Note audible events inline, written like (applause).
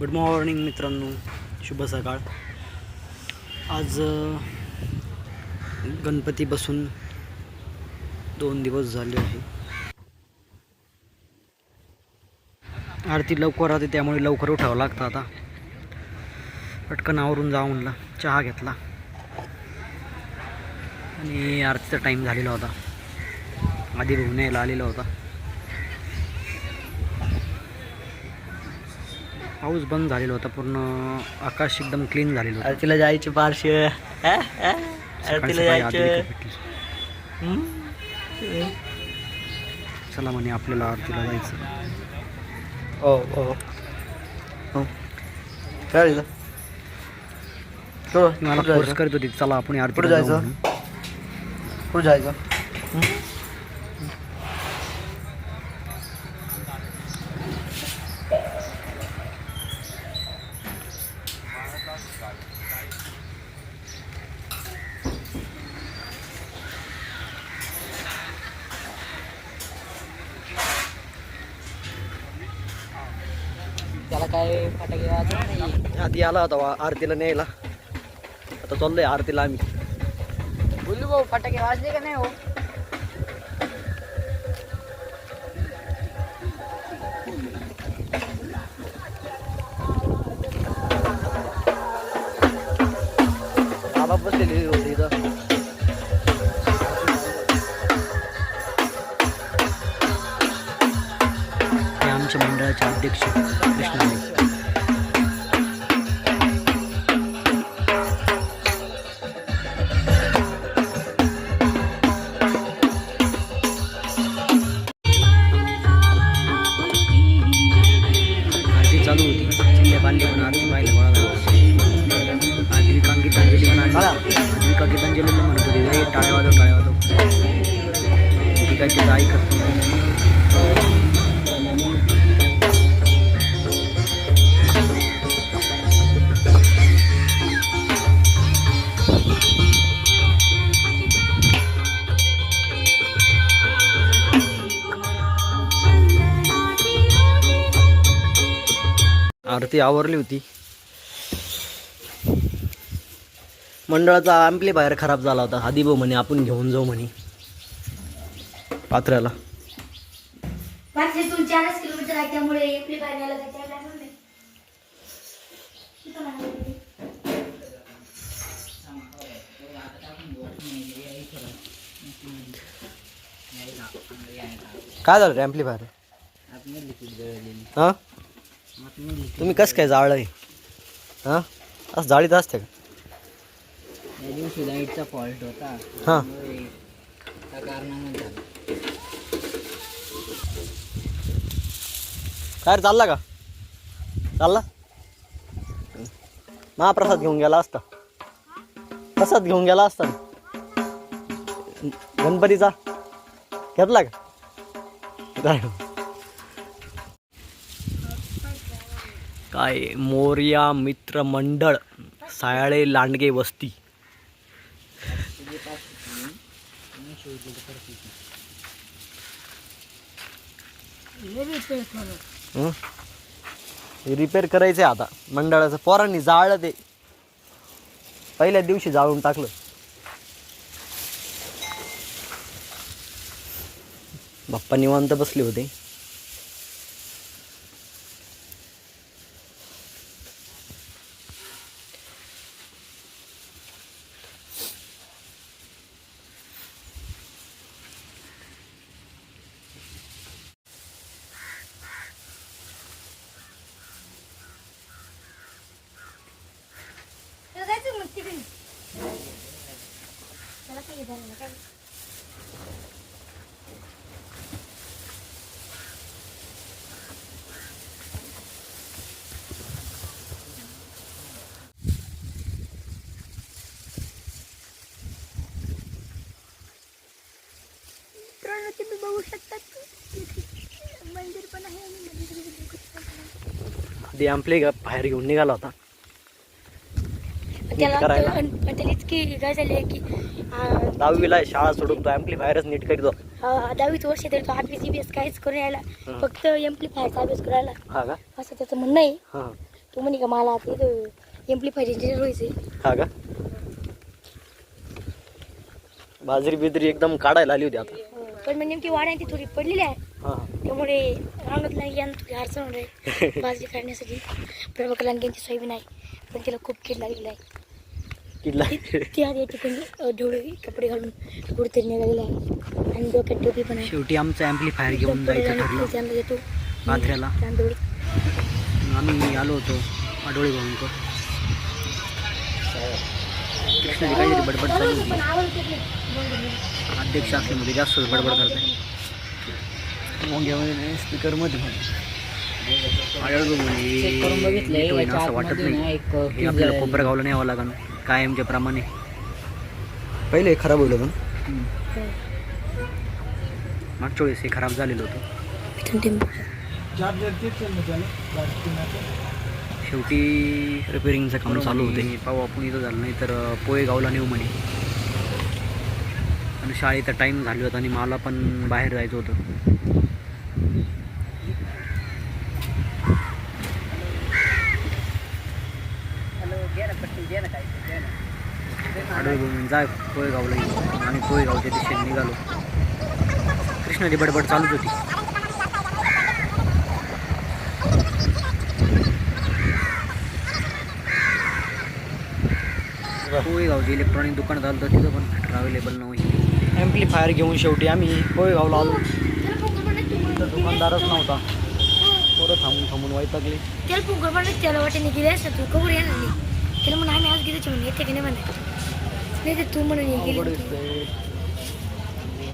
Good morning मित्रांनो. शुभ सकाळ. आज गणपती बसून दोन दिवस झाले आहे. आरती लवकर राहते त्यामुळे लवकर उठावं लागतं आता. पटकन आवरून जावं म्हणलं. चहा घेतला. आणि आरतीचा टाईम झालेला होता. आधी भाऊ आलेला होता. पाऊस बंद झालेला होता पूर्ण आकाश एकदम क्लीन झालेलं होतं. आरतीला जायचे पारशे. सकाळी आरतीला सकाळी आरती जायचे. भेटली. चला म्हणे आपल्याला आरतीला जायचं. ओ ओ हो. काय तो मला फोर्स करत होती. चला आपण कुठं आरतीला जाऊ जायचं? म्हणून. कुठं जायचं? काय फटाके नाही आधी आला होता आरतीला न्यायला. आता चाललोय आरतीला आम्ही. बोलू भाऊ फटाके वाजले का नाही हो? बाबा बसलेली होती इथं. हे आमच्या मंडळाचे अध्यक्ष कृष्ण टाळ्या वाजव टाळ्या वाजव ती काय तिचं ऐकत आरती आवरली होती. मंडळाचा बाहेर खराब झाला होता. आधी भाऊ म्हणे आपण घेऊन जाऊ म्हणे. पात्र्याला. पाचशेतून चारच किलोमीटर आहे त्यामुळे नाही. काय झालं रे बाहेर हां? तुम्ही कसं काय जाळलंय? हां? असं जाळीत असते का? त्या दिवशी लाईटचा फॉल्ट होता. हां. त्यामुळे त्या कारणाने झालं. काय रे चालला का? चालला? महाप्रसाद घेऊन गेला असता. प्रसाद घेऊन गेला असता. ना. गणपतीचा. घेतला का? काय काय मोर्या मित्र मंडळ सायाळे लांडगे वस्ती. हं? हे रिपेअर करायचे आता. मंडळाचं पोरांनी जाळलं ते. पहिल्या दिवशी जाळून टाकलं. बाप्पा निवांत बसले होते त्याला जायचं मग तिकडे. त्याला काही झालं नाही, काय? मित्रांनो तुम्ही बघू शकतात मंदिर पण आहे आणि मंदिर बघू आधी आपले बाहेर घेऊन निघाला होता. त्याला करायला? इतकी काय झाली आहे की दहावीला शाळा सोडून तो ॲम्प्लिफायरच नीट करीत दहावीचं वर्ष तरी तो अभ्यास बिभ्यास काहीच करून यायला हं. फक्त एम्प्लिफायरचा अभ्यास करायला हा का? असं त्याचं म्हणणं आहे. हां. तू म्हणे का मला ते एम्प्लिफायर इंजिनियर व्हायचे हा का? बाजरी बिजरी एकदम काढायला आली होती आता. पण मग नेमकी वाढ आहे ती थोडी पडलेली आहे. हा. त्यामुळे रांगत नाही यांना थोडी अडचण होणार आहे. (laughs) बाजरी काढण्यासाठी प्रभाकर लांडग्यांची सोयाबीन आहे पण तिला खूप कीड लागलेला आहे. किल्ला ती आधी या ठिकाणी अ, ढोळे कपडे घालून कुठेतरी निघालेला आहे. आणि डोक्यात टोपी पण आहे. शेवटी आमचं ॲम्प्लिफायर घेऊन जायचं ठरलं. पाथऱ्याला तांदूळ आम्ही आलो होतो आडोळी भाऊंकर कृष्णाची काहीतरी बडबड चालू होती. अध्यक्ष असल्यामध्ये जास्तच बडबड करते मोंग्यामध्ये स्पीकरमध्ये आढळलो चेक करून म्हणे बघितलंय नीट होईन याच्या असं वाटत आतमध्ये ना नाही एक हे आपल्याला आहे. कोपरगावला न्यावं लागेल कायमच्या प्रमाणे. पहिले खराब होईल होतं मागच्या वेळेस हे खराब झालेलं होतं. शेवटी रिपेअरिंगचं काम चालू होते पाहू आपण इथं झालं नाही तर पोळेगावला नेऊ म्हणे. आणि शाळेचा टाईम झाला होता आणि मला पण बाहेर जायचं होतं. आडवून जा पोळेगावला येऊ आम्ही पोळेगावच्या दिशेने निघालो कृष्णाची बडबड चालूच होती पोळेगावचे इलेक्ट्रॉनिक दुकान झालं तर तिथं पण फिटर अवेलेबल नव्हती ॲम्प्लिफायर घेऊन शेवटी आम्ही पोळेगावला आलो. तर दुकानदारच नव्हता. पोरं थांबून थांबून पोकर पण त्याला वाटेने गेले असतात. तू कवर येणार नाही त्याला म्हणून आम्ही आज गेलो म्हणून येते